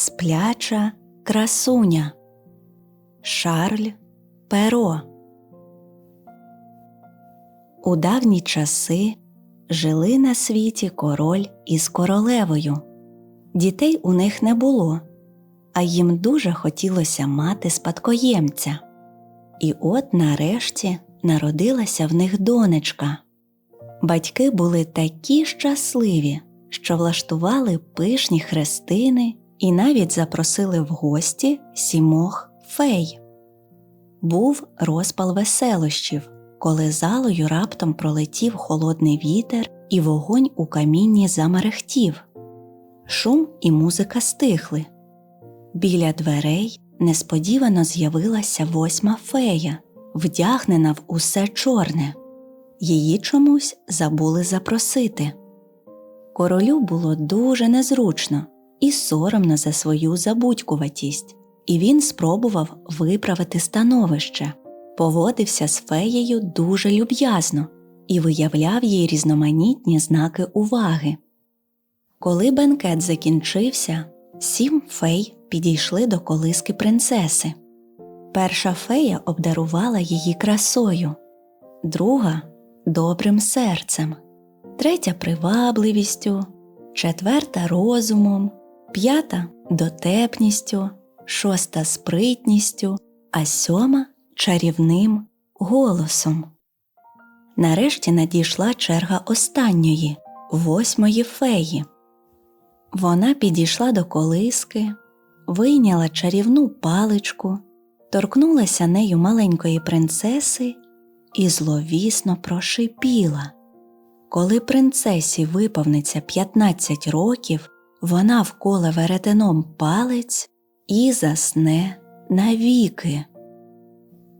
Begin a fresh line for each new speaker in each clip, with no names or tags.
Спляча красуня Шарль Перо. У давні часи жили на світі король із королевою. Дітей у них не було, а їм дуже хотілося мати спадкоємця. І от нарешті народилася в них донечка. Батьки були такі щасливі, що влаштували пишні хрестини і навіть запросили в гості сімох фей. Був розпал веселощів, коли залою раптом пролетів холодний вітер і вогонь у камінні замерехтів. Шум і музика стихли. Біля дверей несподівано з'явилася восьма фея, вдягнена в усе чорне. Її чомусь забули запросити. Королю було дуже незручно і соромно за свою забудькуватість, і він спробував виправити становище, поводився з феєю дуже люб'язно і виявляв їй різноманітні знаки уваги. Коли бенкет закінчився, сім фей підійшли до колиски принцеси. Перша фея обдарувала її красою, друга добрим серцем, третя привабливістю, четверта розумом, п'ята дотепністю, шоста спритністю, а сьома чарівним голосом. Нарешті надійшла черга останньої, восьмої феї. Вона підійшла до колиски, вийняла чарівну паличку, торкнулася нею маленької принцеси і зловісно прошипіла. Коли принцесі виповниться 15 років, вона вколе веретеном палець і засне навіки.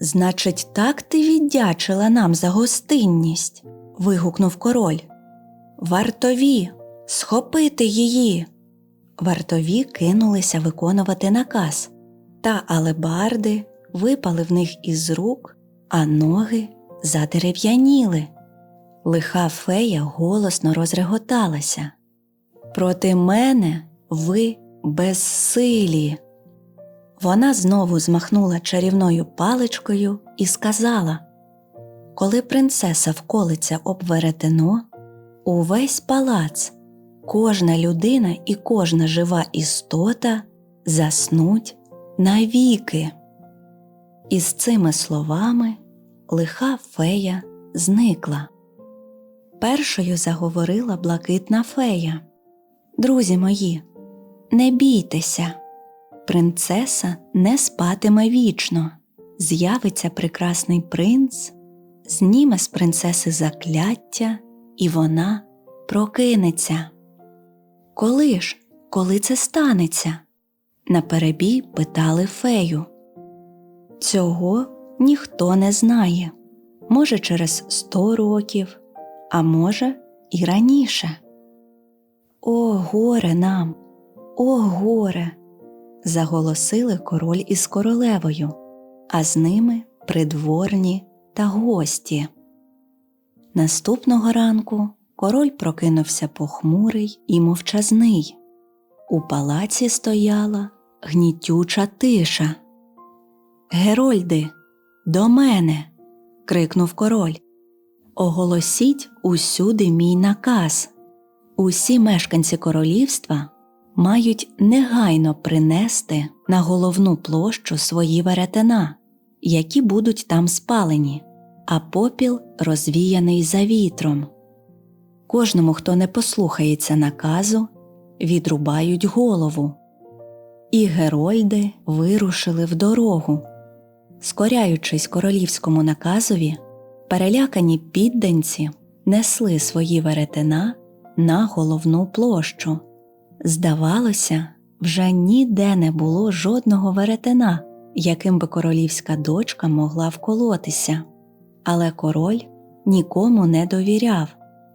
Значить, так ти віддячила нам за гостинність. вигукнув король. Вартові, схопити її. Вартові кинулися виконувати наказ, та алебарди випали в них із рук, а ноги задерев'яніли. Лиха фея голосно розреготалася. Проти мене ви безсилі. Вона знову змахнула чарівною паличкою і сказала Коли принцеса вколиться об веретено, увесь палац, кожна людина і кожна жива істота заснуть навіки. І з цими словами лиха фея зникла. Першою заговорила блакитна фея. Друзі мої, не бійтеся, принцеса не спатиме вічно, з'явиться прекрасний принц, зніме з принцеси закляття, і вона прокинеться. Коли ж, коли це станеться? Наперебій питали фею. Цього ніхто не знає. Може, через сто років, а може, і раніше. О, горе нам, о, горе. заголосили король із королевою, а з ними придворні та гості. Наступного ранку король прокинувся похмурий і мовчазний. У палаці стояла гнітюча тиша. Герольди, до мене. крикнув король. Оголосіть усюди мій наказ. Усі мешканці королівства мають негайно принести на головну площу свої веретена, які будуть там спалені, а попіл розвіяний за вітром. Кожному, хто не послухається наказу, відрубають голову. І герольди вирушили в дорогу. Скоряючись королівському наказові, перелякані підданці несли свої веретена на головну площу. Здавалося, вже ніде не було жодного веретена, яким би королівська дочка могла вколотися, але король нікому не довіряв,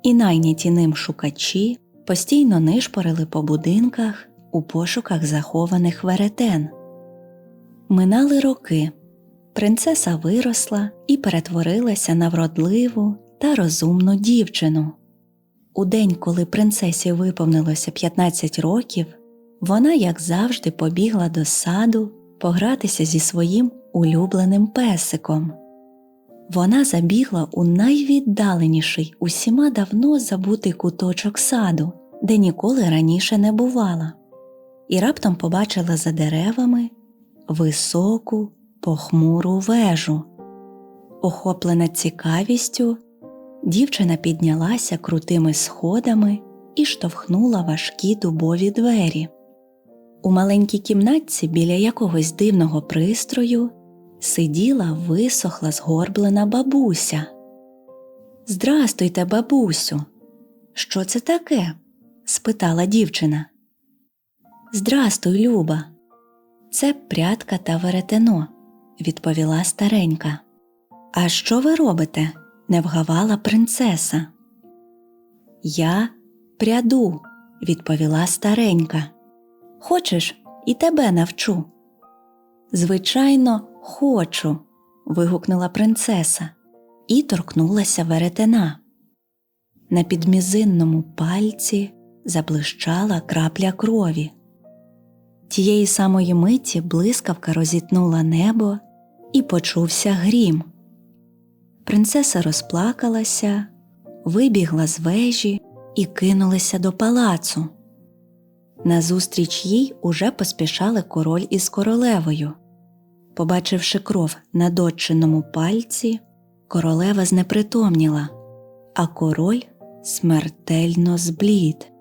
і найняті ним шукачі постійно нишпорили по будинках у пошуках захованих веретен. Минали роки. Принцеса виросла і перетворилася на вродливу та розумну дівчину. У день, коли принцесі виповнилося 15 років, Вона, як завжди, побігла до саду погратися зі своїм улюбленим песиком. Вона забігла у найвіддаленіший усіма давно забутий куточок саду, де ніколи раніше не бувала, і раптом побачила за деревами високу, похмуру вежу. Охоплена цікавістю, дівчина піднялася крутими сходами і штовхнула важкі дубові двері. У маленькій кімнатці біля якогось дивного пристрою сиділа висохла згорблена бабуся. Здрастуйте, бабусю. Що це таке? спитала дівчина. Здрастуй, Люба. Це прядка та веретено, відповіла старенька. А що ви робите? Не вгавала принцеса. Я пряду, відповіла старенька. Хочеш, і тебе навчу. Звичайно, хочу. вигукнула принцеса і торкнулася веретена. На підмізинному пальці заблищала крапля крові. Тієї самої миті блискавка розітнула небо і почувся грім. Принцеса розплакалася, вибігла з вежі і кинулася до палацу. Назустріч їй уже поспішали король із королевою. Побачивши кров на дочиному пальці, королева знепритомніла, а король смертельно зблід.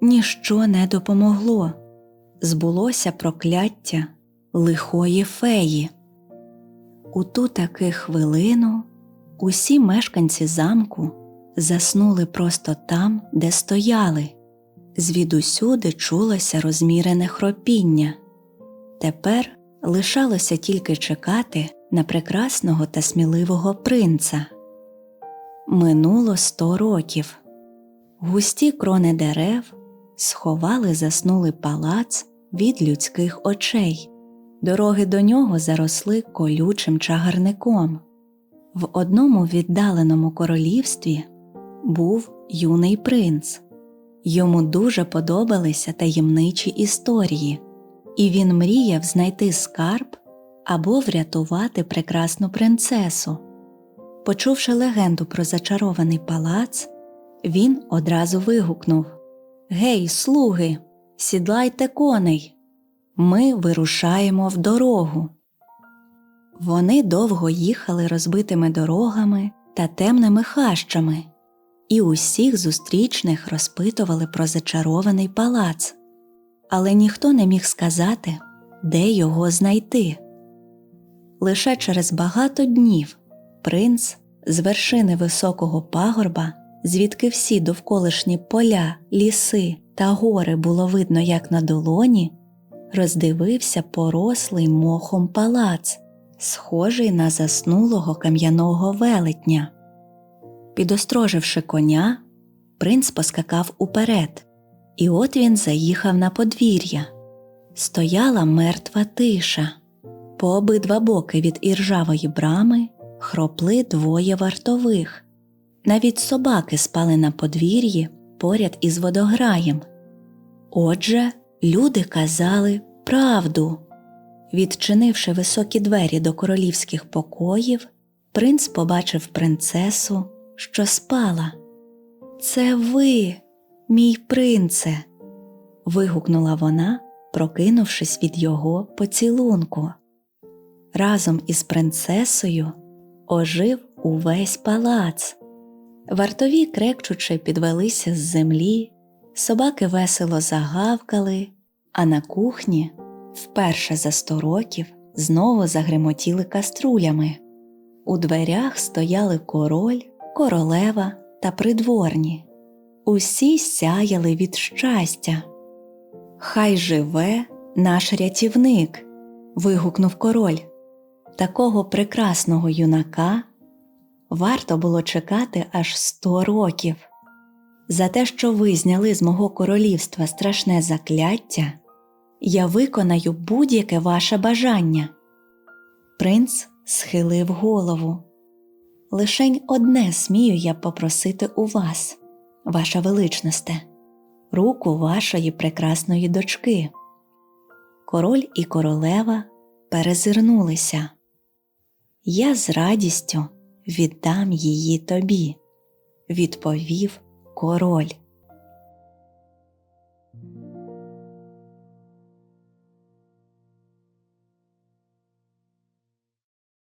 Ніщо не допомогло. Збулося прокляття лихої феї. У ту таки хвилину усі мешканці замку заснули просто там, де стояли. Звідусюди чулося розмірене хропіння. Тепер лишалося тільки чекати на прекрасного та сміливого принца. Минуло сто років. Густі крони дерев сховали заснулий палац від людських очей. Дороги до нього заросли колючим чагарником. В одному віддаленому королівстві був юний принц. Йому дуже подобалися таємничі історії, і він мріяв знайти скарб або врятувати прекрасну принцесу. Почувши легенду про зачарований палац, він одразу вигукнув Гей, слуги, сідлайте коней, ми вирушаємо в дорогу. Вони довго їхали розбитими дорогами та темними хащами і усіх зустрічних розпитували про зачарований палац, але ніхто не міг сказати, де його знайти. Лише через багато днів принц з вершини високого пагорба, звідки всі довколишні поля, ліси та гори було видно, як на долоні, роздивився порослий мохом палац, схожий на заснулого кам'яного велетня. Підостроживши коня, принц поскакав уперед, і от він заїхав на подвір'я. Стояла мертва тиша. По обидва боки від іржавої брами хропли двоє вартових. Навіть собаки спали на подвір'ї поряд із водограєм. Отже, люди казали правду. Відчинивши високі двері до королівських покоїв, принц побачив принцесу що спала. Це ви, мій принце. вигукнула вона, прокинувшись від його поцілунку. Разом із принцесою ожив увесь палац. Вартові, крекчучи, підвелися з землі, собаки весело загавкали, а на кухні вперше за сто років знову загримотіли каструлями. У дверях стояли король королева та придворні. Усі сяяли від щастя. Хай живе наш рятівник. вигукнув король. Такого прекрасного юнака варто було чекати аж сто років. За те, що ви зняли з мого королівства страшне закляття, я виконаю будь-яке ваше бажання. Принц схилив голову. Лишень одне смію я попросити у вас, ваша величносте, руку вашої прекрасної дочки. Король і королева перезирнулися. Я з радістю віддам її тобі, відповів король.